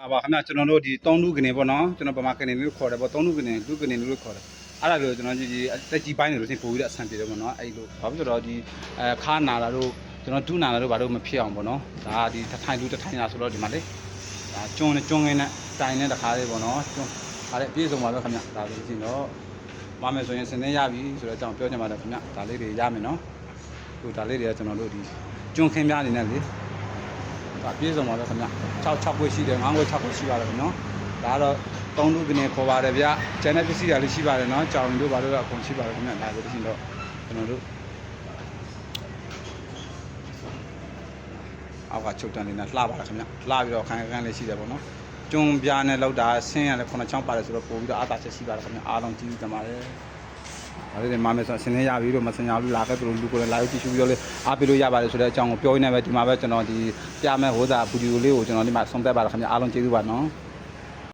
ပါပါခင်ဗျကျွန်တော်တို့ဒီသုံးလူကနေပေါ့နော်ကျွန်တော်ဗမာကနေလို့ခေါ်တယ်ပေါ့သုံးလူကနေလူကနေလို့ခေါ်တယ်အဲ့ဒါလိုကျွန်တော်ဒီတက်ကြီးပိုင်းတွေလို့ရှင်ပို့ပြီးတော့အဆန်ပြေတယ်ပေါ့နော်အဲ့လိုဘာဖြစ်လို့တော့ဒီအဲခါနာလာတို့ကျွန်တော်ဒုနာလာတို့ဘာလို့မဖြစ်အောင်ပေါ့နော်ဒါဒီတထိုင်လူတထိုင်လာဆိုတော့ဒီမှာလေဒါကျွန်းနဲ့ကျွန်းငင်းနဲ့တိုင်နဲ့တခါလေးပေါ့နော်ကျွန်းဒါလည်းအပြည့်စုံပါပဲခင်ဗျဒါလေးကြည့်တော့မမယ်ဆိုရင်စနေရပြီဆိုတော့အကြောင်းပြောချင်ပါတယ်ခင်ဗျဒါလေးတွေရမယ်နော်ဟိုဒါလေးတွေကကျွန်တော်တို့ဒီကျွန်းခင်းပြအနေနဲ့လေ ဒါပြည့်စုံပါတော့ခင်ဗျ6 6ခွေရှိတယ်9ခွေ6ခွေရှိပါတယ်ခင်နော်ဒါကတော့သုံးလူကနေခေါ်ပါတယ်ဗျကျန်တဲ့ပစ္စည်းတွေလည်းရှိပါတယ်နော်ကြောင်တို့ဘာလို့အကုန်ရှိပါတယ်ခင်ဗျဒါဆိုလို့ရှိရင်တော့ကျွန်တော်တို့အောက်ကချုပ်တန်လေးနဲ့လှပါတယ်ခင်ဗျလှပြီးတော့ခိုင်ခန်းလေးရှိတယ်ပေါ့နော်ကျွန်းပြားနဲ့လောက်တာဆင်းရတယ်ခုနှစ်ချောင်းပါတယ်ဆိုတော့ပို့ပြီးတော့အားသာချက်ရှိပါတယ်ခင်ဗျအားလုံးကြည့်ကြပါမယ် ဒါလေးတွေမမယ်ဆိုဆင်းနေရပြီလို့မစင်ရဘူးလာခဲ့သူတို့လူကိုလည်းလာရောက်ကြည့်ရှုပြီးတော့လေအားပေးလို့ရပါတယ်ဆိုတဲ့အကြောင်းကိုပြောရင်းနဲ့ပဲဒီမှာပဲကျွန်တော်ဒီပြမယ်ဟိုးသာဗီဒီယိုလေးကိုကျွန်တော်ဒီမှာဆုံးသက်ပါတော့ခင်ဗျအားလုံးကျေးဇူးပါနော်